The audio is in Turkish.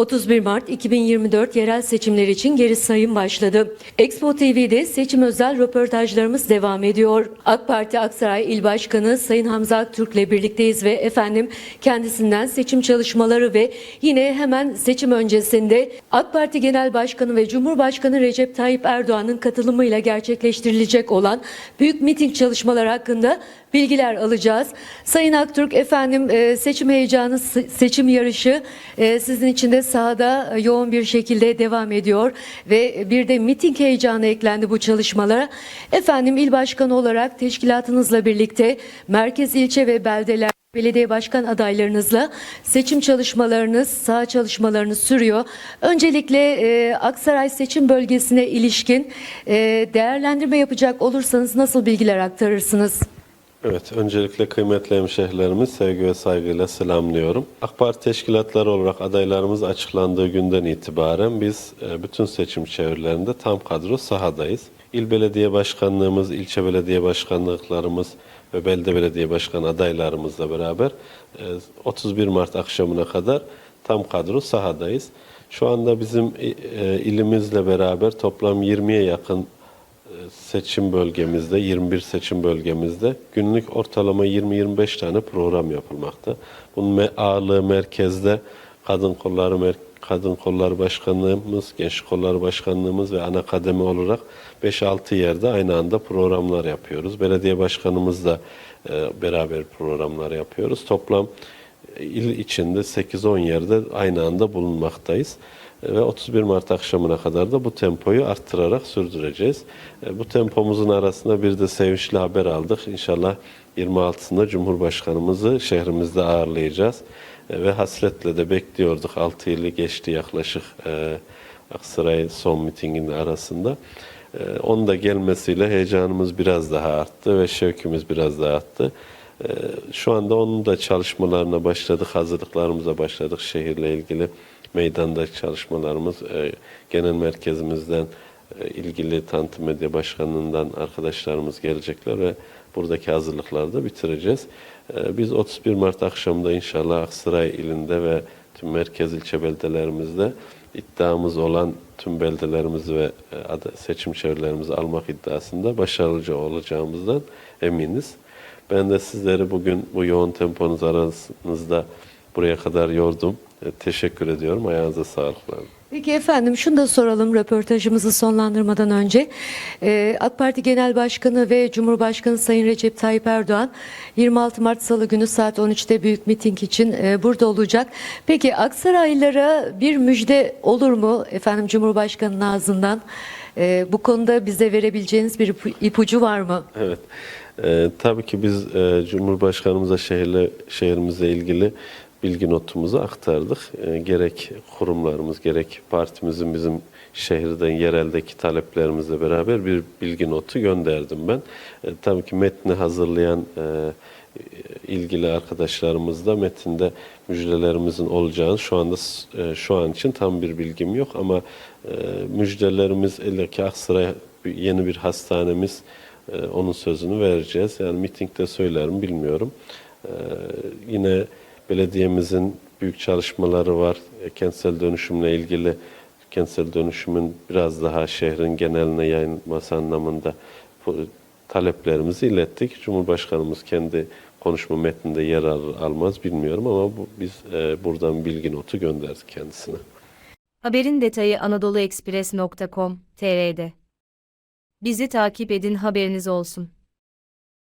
31 Mart 2024 yerel seçimler için geri sayım başladı. Expo TV'de seçim özel röportajlarımız devam ediyor. AK Parti Aksaray İl Başkanı Sayın Hamza Aktürk'le birlikteyiz ve efendim kendisinden seçim çalışmaları ve yine hemen seçim öncesinde AK Parti Genel Başkanı ve Cumhurbaşkanı Recep Tayyip Erdoğan'ın katılımıyla gerçekleştirilecek olan büyük miting çalışmaları hakkında bilgiler alacağız. Sayın Aktürk efendim e, seçim heyecanı, se- seçim yarışı e, sizin için de sahada e, yoğun bir şekilde devam ediyor ve bir de miting heyecanı eklendi bu çalışmalara. Efendim il başkanı olarak teşkilatınızla birlikte merkez, ilçe ve beldeler Belediye başkan adaylarınızla seçim çalışmalarınız, saha çalışmalarınız sürüyor. Öncelikle e, Aksaray seçim bölgesine ilişkin e, değerlendirme yapacak olursanız nasıl bilgiler aktarırsınız? Evet, öncelikle kıymetli hemşehrilerimiz sevgi ve saygıyla selamlıyorum. AK Parti teşkilatları olarak adaylarımız açıklandığı günden itibaren biz e, bütün seçim çevrelerinde tam kadro sahadayız. İl belediye başkanlığımız, ilçe belediye başkanlıklarımız ve belde belediye başkan adaylarımızla beraber e, 31 Mart akşamına kadar tam kadro sahadayız. Şu anda bizim e, ilimizle beraber toplam 20'ye yakın seçim bölgemizde, 21 seçim bölgemizde günlük ortalama 20-25 tane program yapılmakta. Bunun ağırlığı merkezde kadın kolları mer- kadın kolları başkanlığımız, gençlik kolları başkanlığımız ve ana kademe olarak 5-6 yerde aynı anda programlar yapıyoruz. Belediye başkanımızla e, beraber programlar yapıyoruz. Toplam e, il içinde 8-10 yerde aynı anda bulunmaktayız ve 31 Mart akşamına kadar da bu tempoyu arttırarak sürdüreceğiz. E, Bu tempomuzun arasında bir de sevinçli haber aldık. İnşallah 26'sında Cumhurbaşkanımızı şehrimizde ağırlayacağız. E, Ve hasretle de bekliyorduk. 6 yılı geçti yaklaşık e, Aksaray son mitinginin arasında. Onun da gelmesiyle heyecanımız biraz daha arttı ve şevkimiz biraz daha arttı. Şu anda onun da çalışmalarına başladık, hazırlıklarımıza başladık şehirle ilgili meydandaki çalışmalarımız e, genel merkezimizden e, ilgili Tanıtım Medya Başkanlığından arkadaşlarımız gelecekler ve buradaki hazırlıkları da bitireceğiz. E, biz 31 Mart akşamında inşallah Aksaray ilinde ve tüm merkez ilçe beldelerimizde iddiamız olan tüm beldelerimizi ve seçim çevrelerimizi almak iddiasında başarılı olacağımızdan eminiz. Ben de sizleri bugün bu yoğun temponuz arasınızda buraya kadar yordum. E, Teşekkür ediyorum. Ayağınıza sağlık. Peki efendim şunu da soralım röportajımızı sonlandırmadan önce. Ee, AK Parti Genel Başkanı ve Cumhurbaşkanı Sayın Recep Tayyip Erdoğan 26 Mart Salı günü saat 13'te büyük miting için e, burada olacak. Peki Aksaraylılara bir müjde olur mu efendim Cumhurbaşkanı'nın ağzından? E, bu konuda bize verebileceğiniz bir ipu- ipucu var mı? Evet. E, tabii ki biz e, Cumhurbaşkanımıza şehirle şehrimizle ilgili bilgi notumuzu aktardık. E, gerek kurumlarımız, gerek partimizin bizim şehirden yereldeki taleplerimizle beraber bir bilgi notu gönderdim ben. E, tabii ki metni hazırlayan e, ilgili arkadaşlarımız da metinde müjdelerimizin olacağını şu anda e, şu an için tam bir bilgim yok ama e, müjdelerimiz illaki Aksaray yeni bir hastanemiz e, onun sözünü vereceğiz. Yani mitingde söylerim bilmiyorum. Yine belediyemizin büyük çalışmaları var. E, kentsel dönüşümle ilgili kentsel dönüşümün biraz daha şehrin geneline yayılması anlamında bu taleplerimizi ilettik. Cumhurbaşkanımız kendi konuşma metninde yer almaz bilmiyorum ama bu, biz e, buradan bilgi notu gönderdik kendisine. Haberin detayı anadoluekspres.com.tr'de. Bizi takip edin haberiniz olsun.